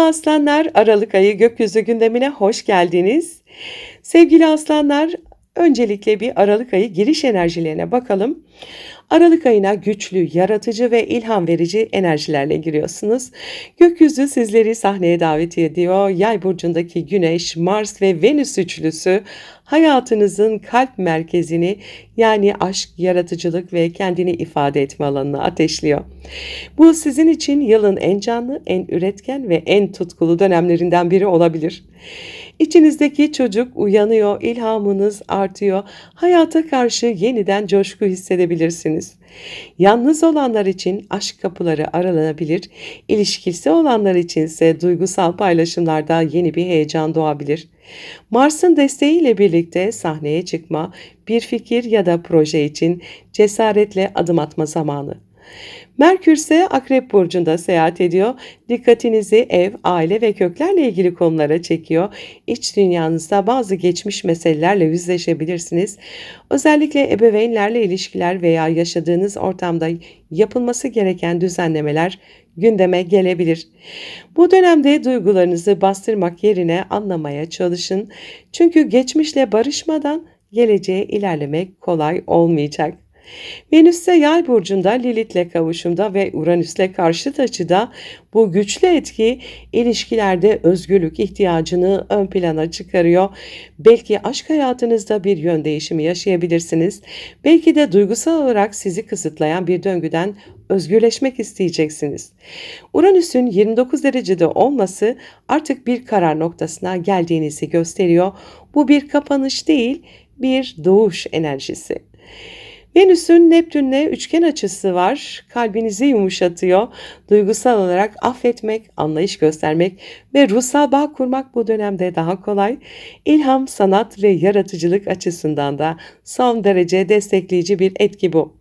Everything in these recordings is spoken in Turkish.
Aslanlar, Aralık ayı gökyüzü gündemine hoş geldiniz. Sevgili aslanlar, öncelikle bir Aralık ayı giriş enerjilerine bakalım. Aralık ayına güçlü, yaratıcı ve ilham verici enerjilerle giriyorsunuz. Gökyüzü sizleri sahneye davet ediyor. Yay burcundaki Güneş, Mars ve Venüs üçlüsü hayatınızın kalp merkezini yani aşk, yaratıcılık ve kendini ifade etme alanını ateşliyor. Bu sizin için yılın en canlı, en üretken ve en tutkulu dönemlerinden biri olabilir. İçinizdeki çocuk uyanıyor, ilhamınız artıyor, hayata karşı yeniden coşku hissedebilirsiniz. Yalnız olanlar için aşk kapıları aralanabilir, ilişkisi olanlar içinse duygusal paylaşımlarda yeni bir heyecan doğabilir. Mars'ın desteğiyle birlikte sahneye çıkma, bir fikir ya da proje için cesaretle adım atma zamanı. Merkür ise Akrep Burcu'nda seyahat ediyor. Dikkatinizi ev, aile ve köklerle ilgili konulara çekiyor. İç dünyanızda bazı geçmiş meselelerle yüzleşebilirsiniz. Özellikle ebeveynlerle ilişkiler veya yaşadığınız ortamda yapılması gereken düzenlemeler gündeme gelebilir. Bu dönemde duygularınızı bastırmak yerine anlamaya çalışın. Çünkü geçmişle barışmadan geleceğe ilerlemek kolay olmayacak. Venüs ise yay burcunda Lilith'le kavuşumda ve Uranüs'le karşıt açıda bu güçlü etki ilişkilerde özgürlük ihtiyacını ön plana çıkarıyor. Belki aşk hayatınızda bir yön değişimi yaşayabilirsiniz. Belki de duygusal olarak sizi kısıtlayan bir döngüden özgürleşmek isteyeceksiniz. Uranüs'ün 29 derecede olması artık bir karar noktasına geldiğinizi gösteriyor. Bu bir kapanış değil, bir doğuş enerjisi. Venüs'ün Neptün'le üçgen açısı var. Kalbinizi yumuşatıyor. Duygusal olarak affetmek, anlayış göstermek ve ruhsal bağ kurmak bu dönemde daha kolay. İlham, sanat ve yaratıcılık açısından da son derece destekleyici bir etki bu.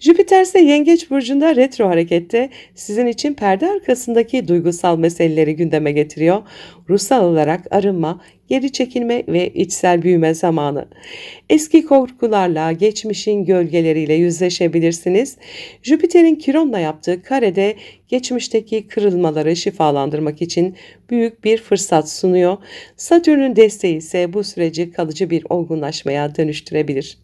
Jüpiter ise Yengeç burcunda retro harekette sizin için perde arkasındaki duygusal meseleleri gündeme getiriyor. Ruhsal olarak arınma, geri çekilme ve içsel büyüme zamanı. Eski korkularla, geçmişin gölgeleriyle yüzleşebilirsiniz. Jüpiter'in Kiron'la yaptığı karede geçmişteki kırılmaları şifalandırmak için büyük bir fırsat sunuyor. Satürn'ün desteği ise bu süreci kalıcı bir olgunlaşmaya dönüştürebilir.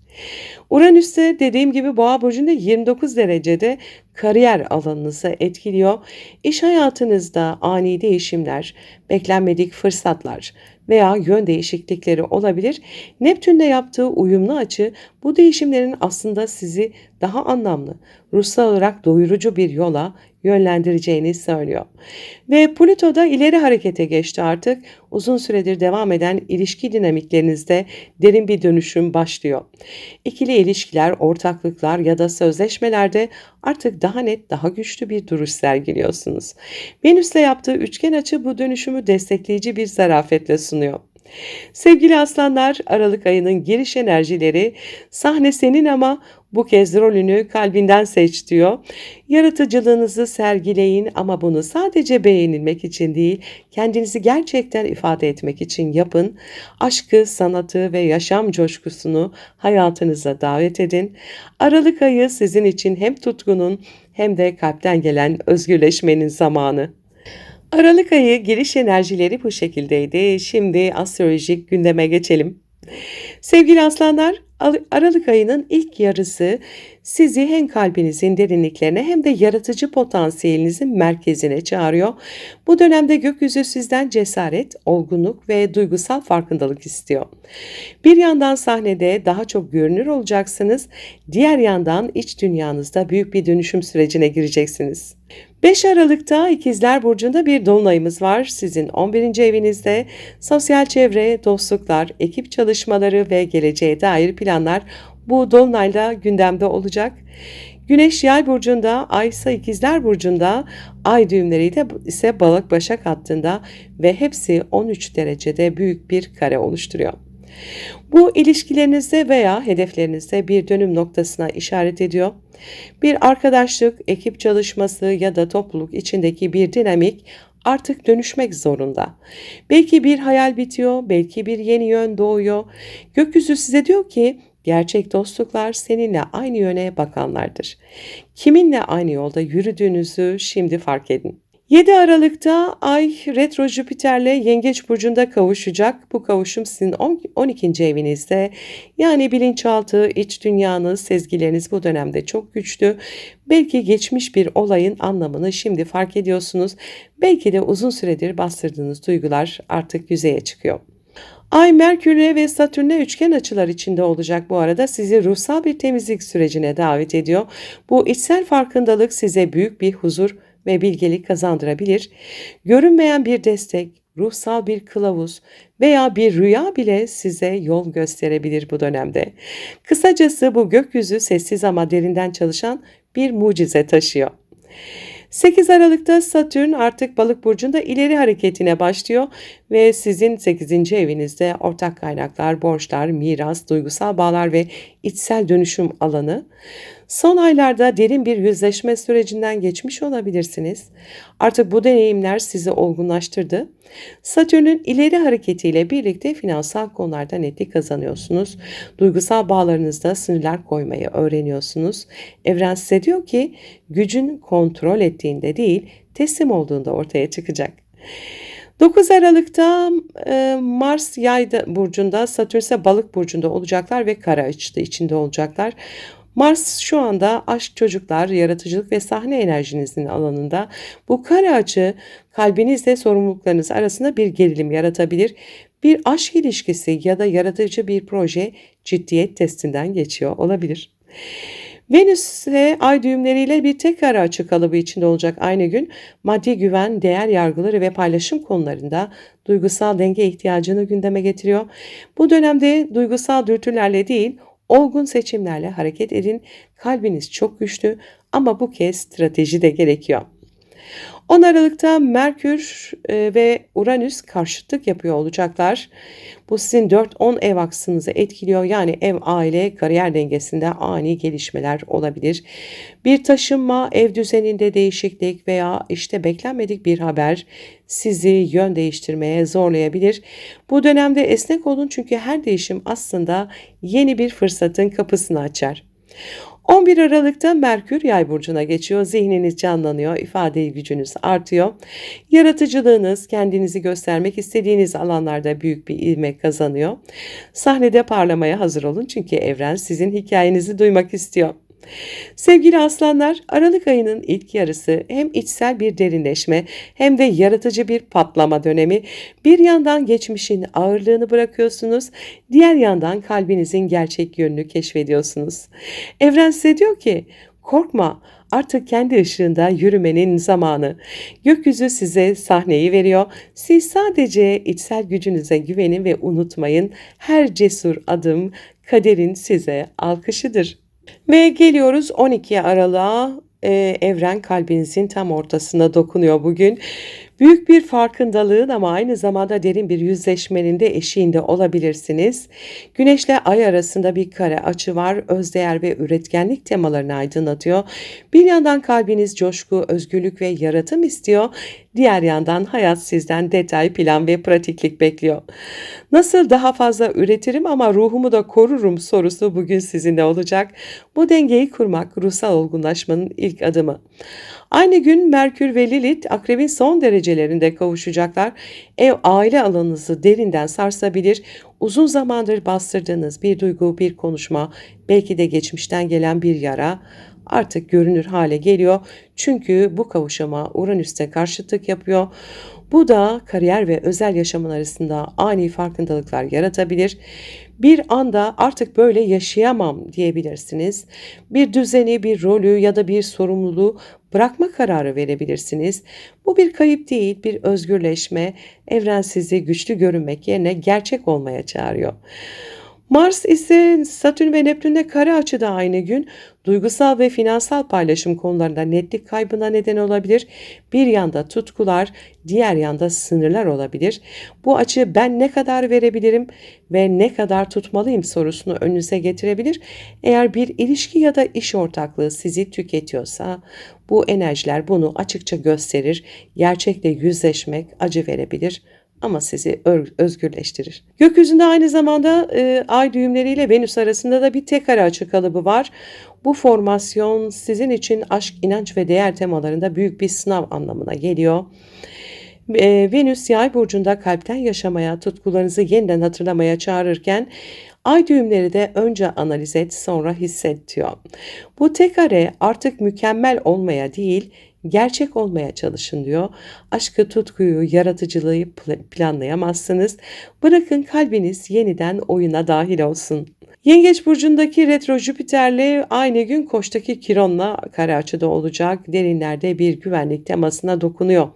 Uranüs'te dediğim gibi Boğa burcunda 29 derecede kariyer alanınızı etkiliyor. İş hayatınızda ani değişimler, beklenmedik fırsatlar veya yön değişiklikleri olabilir. Neptün'le yaptığı uyumlu açı bu değişimlerin aslında sizi daha anlamlı, ruhsal olarak doyurucu bir yola yönlendireceğini söylüyor. Ve Plüto da ileri harekete geçti artık. Uzun süredir devam eden ilişki dinamiklerinizde derin bir dönüşüm başlıyor. İkili ilişkiler, ortaklıklar ya da sözleşmelerde artık daha net, daha güçlü bir duruş sergiliyorsunuz. Venüs'le yaptığı üçgen açı bu dönüşümü destekleyici bir zarafetle sunuyor. Sevgili aslanlar, Aralık ayının giriş enerjileri sahne senin ama bu kez rolünü kalbinden seç diyor. Yaratıcılığınızı sergileyin ama bunu sadece beğenilmek için değil, kendinizi gerçekten ifade etmek için yapın. Aşkı, sanatı ve yaşam coşkusunu hayatınıza davet edin. Aralık ayı sizin için hem tutkunun hem de kalpten gelen özgürleşmenin zamanı. Aralık ayı giriş enerjileri bu şekildeydi. Şimdi astrolojik gündeme geçelim. Sevgili aslanlar, Aralık ayının ilk yarısı sizi hem kalbinizin derinliklerine hem de yaratıcı potansiyelinizin merkezine çağırıyor. Bu dönemde gökyüzü sizden cesaret, olgunluk ve duygusal farkındalık istiyor. Bir yandan sahnede daha çok görünür olacaksınız, diğer yandan iç dünyanızda büyük bir dönüşüm sürecine gireceksiniz. 5 Aralık'ta İkizler Burcu'nda bir dolunayımız var. Sizin 11. evinizde sosyal çevre, dostluklar, ekip çalışmaları ve geleceğe dair planlar bu dolunayla gündemde olacak. Güneş Yay burcunda, Ay ise İkizler burcunda, Ay düğümleri de ise Balık Başak hattında ve hepsi 13 derecede büyük bir kare oluşturuyor. Bu ilişkilerinizde veya hedeflerinizde bir dönüm noktasına işaret ediyor. Bir arkadaşlık, ekip çalışması ya da topluluk içindeki bir dinamik artık dönüşmek zorunda. Belki bir hayal bitiyor, belki bir yeni yön doğuyor. Gökyüzü size diyor ki Gerçek dostluklar seninle aynı yöne bakanlardır. Kiminle aynı yolda yürüdüğünüzü şimdi fark edin. 7 Aralık'ta Ay retro Jüpiter'le Yengeç burcunda kavuşacak. Bu kavuşum sizin 12. evinizde. Yani bilinçaltı, iç dünyanız, sezgileriniz bu dönemde çok güçlü. Belki geçmiş bir olayın anlamını şimdi fark ediyorsunuz. Belki de uzun süredir bastırdığınız duygular artık yüzeye çıkıyor. Ay Merkür'e ve Satürn'e üçgen açılar içinde olacak bu arada sizi ruhsal bir temizlik sürecine davet ediyor. Bu içsel farkındalık size büyük bir huzur ve bilgelik kazandırabilir. Görünmeyen bir destek, ruhsal bir kılavuz veya bir rüya bile size yol gösterebilir bu dönemde. Kısacası bu gökyüzü sessiz ama derinden çalışan bir mucize taşıyor. 8 Aralık'ta Satürn artık balık burcunda ileri hareketine başlıyor ve sizin 8. evinizde ortak kaynaklar, borçlar, miras, duygusal bağlar ve içsel dönüşüm alanı. Son aylarda derin bir yüzleşme sürecinden geçmiş olabilirsiniz. Artık bu deneyimler sizi olgunlaştırdı. Satürn'ün ileri hareketiyle birlikte finansal konularda netlik kazanıyorsunuz. Duygusal bağlarınızda sınırlar koymayı öğreniyorsunuz. Evren size diyor ki gücün kontrol ettiğinde değil teslim olduğunda ortaya çıkacak. 9 Aralık'ta e, Mars yay burcunda, Satürn ise balık burcunda olacaklar ve kara açıda içinde olacaklar. Mars şu anda aşk, çocuklar, yaratıcılık ve sahne enerjinizin alanında. Bu kare açı kalbinizle sorumluluklarınız arasında bir gerilim yaratabilir. Bir aşk ilişkisi ya da yaratıcı bir proje ciddiyet testinden geçiyor olabilir. Venüs ise ay düğümleriyle bir tek ara açı kalıbı içinde olacak aynı gün maddi güven, değer yargıları ve paylaşım konularında duygusal denge ihtiyacını gündeme getiriyor. Bu dönemde duygusal dürtülerle değil Olgun seçimlerle hareket edin. Kalbiniz çok güçlü ama bu kez strateji de gerekiyor. 10 Aralık'ta Merkür e, ve Uranüs karşıtlık yapıyor olacaklar. Bu sizin 4-10 ev aksınızı etkiliyor. Yani ev, aile, kariyer dengesinde ani gelişmeler olabilir. Bir taşınma, ev düzeninde değişiklik veya işte beklenmedik bir haber sizi yön değiştirmeye zorlayabilir. Bu dönemde esnek olun çünkü her değişim aslında yeni bir fırsatın kapısını açar. 11 Aralık'ta Merkür Yay burcuna geçiyor. Zihniniz canlanıyor, ifade gücünüz artıyor. Yaratıcılığınız, kendinizi göstermek istediğiniz alanlarda büyük bir ilmek kazanıyor. Sahnede parlamaya hazır olun çünkü evren sizin hikayenizi duymak istiyor. Sevgili aslanlar, Aralık ayının ilk yarısı hem içsel bir derinleşme hem de yaratıcı bir patlama dönemi. Bir yandan geçmişin ağırlığını bırakıyorsunuz, diğer yandan kalbinizin gerçek yönünü keşfediyorsunuz. Evren size diyor ki, korkma, artık kendi ışığında yürümenin zamanı. Gökyüzü size sahneyi veriyor. Siz sadece içsel gücünüze güvenin ve unutmayın her cesur adım kaderin size alkışıdır. Ve geliyoruz 12 Aralık'a e, evren kalbinizin tam ortasına dokunuyor bugün. Büyük bir farkındalığın ama aynı zamanda derin bir yüzleşmenin de eşiğinde olabilirsiniz. Güneşle ay arasında bir kare açı var. Özdeğer ve üretkenlik temalarını aydınlatıyor. Bir yandan kalbiniz coşku, özgürlük ve yaratım istiyor. Diğer yandan hayat sizden detay, plan ve pratiklik bekliyor. Nasıl daha fazla üretirim ama ruhumu da korurum sorusu bugün sizinle olacak. Bu dengeyi kurmak ruhsal olgunlaşmanın ilk adımı. Aynı gün Merkür ve Lilith akrebin son derecelerinde kavuşacaklar. Ev aile alanınızı derinden sarsabilir. Uzun zamandır bastırdığınız bir duygu, bir konuşma, belki de geçmişten gelen bir yara artık görünür hale geliyor. Çünkü bu kavuşama Uranüs'te karşıtlık yapıyor. Bu da kariyer ve özel yaşamın arasında ani farkındalıklar yaratabilir. Bir anda artık böyle yaşayamam diyebilirsiniz. Bir düzeni, bir rolü ya da bir sorumluluğu bırakma kararı verebilirsiniz. Bu bir kayıp değil, bir özgürleşme. Evren sizi güçlü görünmek yerine gerçek olmaya çağırıyor. Mars ise Satürn ve Neptün'de kare açıda aynı gün duygusal ve finansal paylaşım konularında netlik kaybına neden olabilir. Bir yanda tutkular, diğer yanda sınırlar olabilir. Bu açı ben ne kadar verebilirim ve ne kadar tutmalıyım sorusunu önünüze getirebilir. Eğer bir ilişki ya da iş ortaklığı sizi tüketiyorsa bu enerjiler bunu açıkça gösterir. Gerçekle yüzleşmek acı verebilir ama sizi özgürleştirir. Gökyüzünde aynı zamanda e, ay düğümleriyle Venüs arasında da bir tek ara açı kalıbı var. Bu formasyon sizin için aşk, inanç ve değer temalarında büyük bir sınav anlamına geliyor. E, Venüs yay burcunda kalpten yaşamaya, tutkularınızı yeniden hatırlamaya çağırırken Ay düğümleri de önce analiz et sonra hisset diyor. Bu tek kare artık mükemmel olmaya değil gerçek olmaya çalışın diyor. Aşkı, tutkuyu, yaratıcılığı planlayamazsınız. Bırakın kalbiniz yeniden oyuna dahil olsun. Yengeç burcundaki retro Jüpiter'le aynı gün Koç'taki Kiron'la kare açıda olacak. Derinlerde bir güvenlik temasına dokunuyor.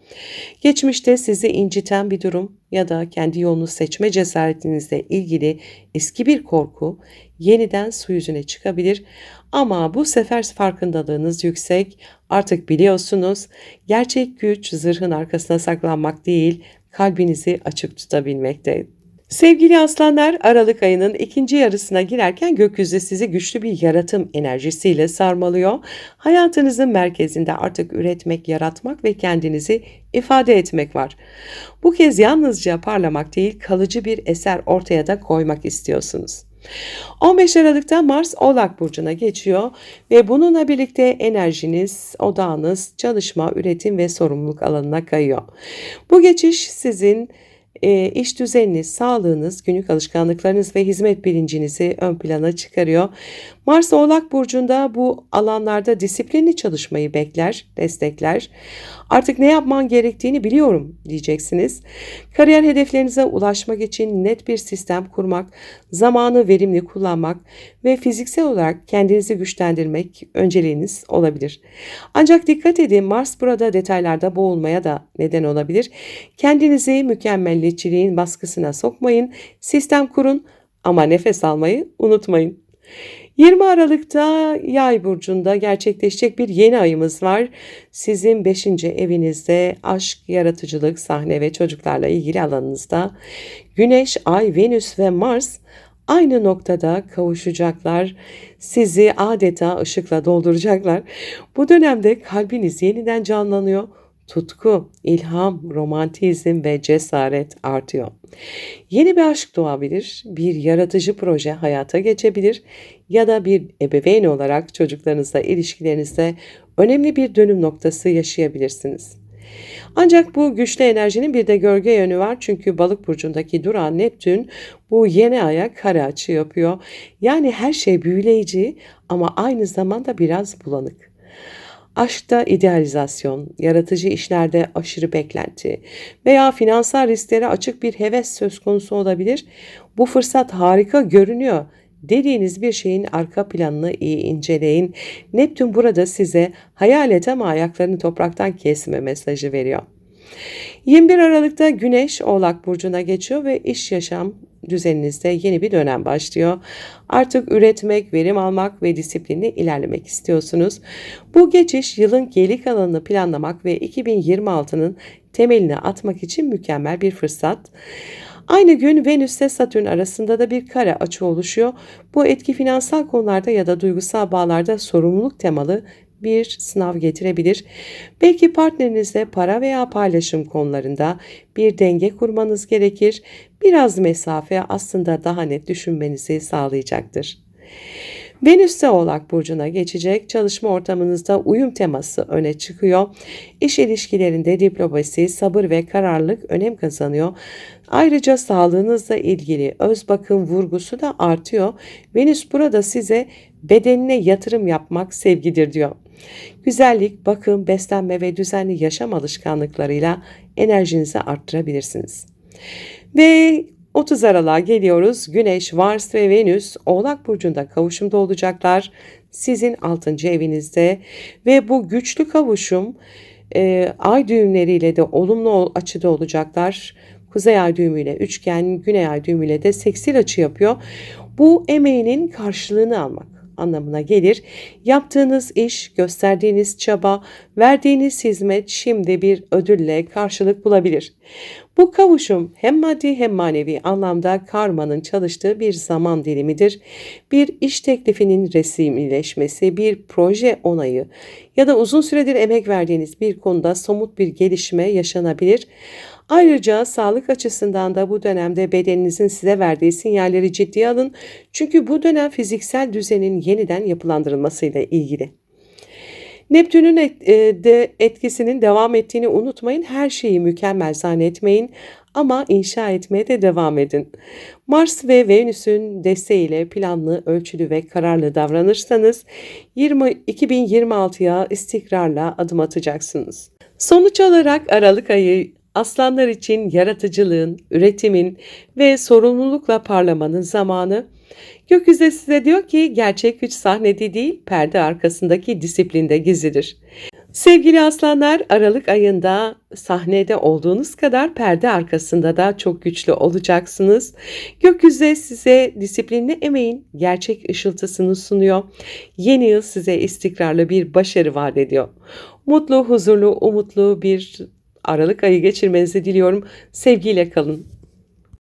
Geçmişte sizi inciten bir durum ya da kendi yolunu seçme cesaretinizle ilgili eski bir korku yeniden su yüzüne çıkabilir. Ama bu sefer farkındalığınız yüksek. Artık biliyorsunuz gerçek güç zırhın arkasına saklanmak değil, kalbinizi açık tutabilmekte. Sevgili aslanlar Aralık ayının ikinci yarısına girerken gökyüzü sizi güçlü bir yaratım enerjisiyle sarmalıyor. Hayatınızın merkezinde artık üretmek, yaratmak ve kendinizi ifade etmek var. Bu kez yalnızca parlamak değil kalıcı bir eser ortaya da koymak istiyorsunuz. 15 Aralık'ta Mars Oğlak Burcu'na geçiyor ve bununla birlikte enerjiniz, odağınız, çalışma, üretim ve sorumluluk alanına kayıyor. Bu geçiş sizin e, iş düzeniniz, sağlığınız, günlük alışkanlıklarınız ve hizmet bilincinizi ön plana çıkarıyor. Mars Oğlak Burcu'nda bu alanlarda disiplinli çalışmayı bekler, destekler. Artık ne yapman gerektiğini biliyorum diyeceksiniz. Kariyer hedeflerinize ulaşmak için net bir sistem kurmak, zamanı verimli kullanmak ve fiziksel olarak kendinizi güçlendirmek önceliğiniz olabilir. Ancak dikkat edin Mars burada detaylarda boğulmaya da neden olabilir. Kendinizi mükemmelliyetçiliğin baskısına sokmayın, sistem kurun ama nefes almayı unutmayın. 20 Aralık'ta Yay burcunda gerçekleşecek bir yeni ayımız var. Sizin 5. evinizde aşk, yaratıcılık, sahne ve çocuklarla ilgili alanınızda Güneş, Ay, Venüs ve Mars aynı noktada kavuşacaklar. Sizi adeta ışıkla dolduracaklar. Bu dönemde kalbiniz yeniden canlanıyor tutku, ilham, romantizm ve cesaret artıyor. Yeni bir aşk doğabilir, bir yaratıcı proje hayata geçebilir ya da bir ebeveyn olarak çocuklarınızla ilişkilerinizde önemli bir dönüm noktası yaşayabilirsiniz. Ancak bu güçlü enerjinin bir de gölge yönü var çünkü balık burcundaki duran Neptün bu yeni aya kare açı yapıyor. Yani her şey büyüleyici ama aynı zamanda biraz bulanık. Aşkta idealizasyon, yaratıcı işlerde aşırı beklenti veya finansal risklere açık bir heves söz konusu olabilir. Bu fırsat harika görünüyor dediğiniz bir şeyin arka planını iyi inceleyin. Neptün burada size hayal et ama ayaklarını topraktan kesme mesajı veriyor. 21 Aralık'ta Güneş Oğlak Burcu'na geçiyor ve iş yaşam düzeninizde yeni bir dönem başlıyor. Artık üretmek, verim almak ve disiplinli ilerlemek istiyorsunuz. Bu geçiş yılın geri kalanını planlamak ve 2026'nın temelini atmak için mükemmel bir fırsat. Aynı gün Venüs ile Satürn arasında da bir kare açı oluşuyor. Bu etki finansal konularda ya da duygusal bağlarda sorumluluk temalı bir sınav getirebilir. Belki partnerinizle para veya paylaşım konularında bir denge kurmanız gerekir. Biraz mesafe aslında daha net düşünmenizi sağlayacaktır. Venüs de Oğlak Burcu'na geçecek. Çalışma ortamınızda uyum teması öne çıkıyor. İş ilişkilerinde diplomasi, sabır ve kararlılık önem kazanıyor. Ayrıca sağlığınızla ilgili öz bakım vurgusu da artıyor. Venüs burada size bedenine yatırım yapmak sevgidir diyor. Güzellik, bakım, beslenme ve düzenli yaşam alışkanlıklarıyla enerjinizi arttırabilirsiniz. Ve 30 Aralık'a geliyoruz. Güneş, Mars ve Venüs Oğlak Burcu'nda kavuşumda olacaklar. Sizin 6. evinizde ve bu güçlü kavuşum e, ay düğümleriyle de olumlu açıda olacaklar. Kuzey ay düğümüyle üçgen, güney ay düğümüyle de seksil açı yapıyor. Bu emeğinin karşılığını almak anlamına gelir. Yaptığınız iş, gösterdiğiniz çaba, verdiğiniz hizmet şimdi bir ödülle karşılık bulabilir. Bu kavuşum hem maddi hem manevi anlamda karmanın çalıştığı bir zaman dilimidir. Bir iş teklifinin resmileşmesi, bir proje onayı ya da uzun süredir emek verdiğiniz bir konuda somut bir gelişme yaşanabilir. Ayrıca sağlık açısından da bu dönemde bedeninizin size verdiği sinyalleri ciddiye alın. Çünkü bu dönem fiziksel düzenin yeniden yapılandırılmasıyla ilgili. Neptün'ün e, de etkisinin devam ettiğini unutmayın. Her şeyi mükemmel zannetmeyin ama inşa etmeye de devam edin. Mars ve Venüs'ün desteğiyle planlı, ölçülü ve kararlı davranırsanız 20 2026'ya istikrarla adım atacaksınız. Sonuç olarak Aralık ayı aslanlar için yaratıcılığın, üretimin ve sorumlulukla parlamanın zamanı. Gökyüzü size diyor ki gerçek güç sahnede değil, perde arkasındaki disiplinde gizlidir. Sevgili aslanlar, Aralık ayında sahnede olduğunuz kadar perde arkasında da çok güçlü olacaksınız. Gökyüzü size disiplinli emeğin gerçek ışıltısını sunuyor. Yeni yıl size istikrarlı bir başarı vaat ediyor. Mutlu, huzurlu, umutlu bir Aralık ayı geçirmenizi diliyorum. Sevgiyle kalın.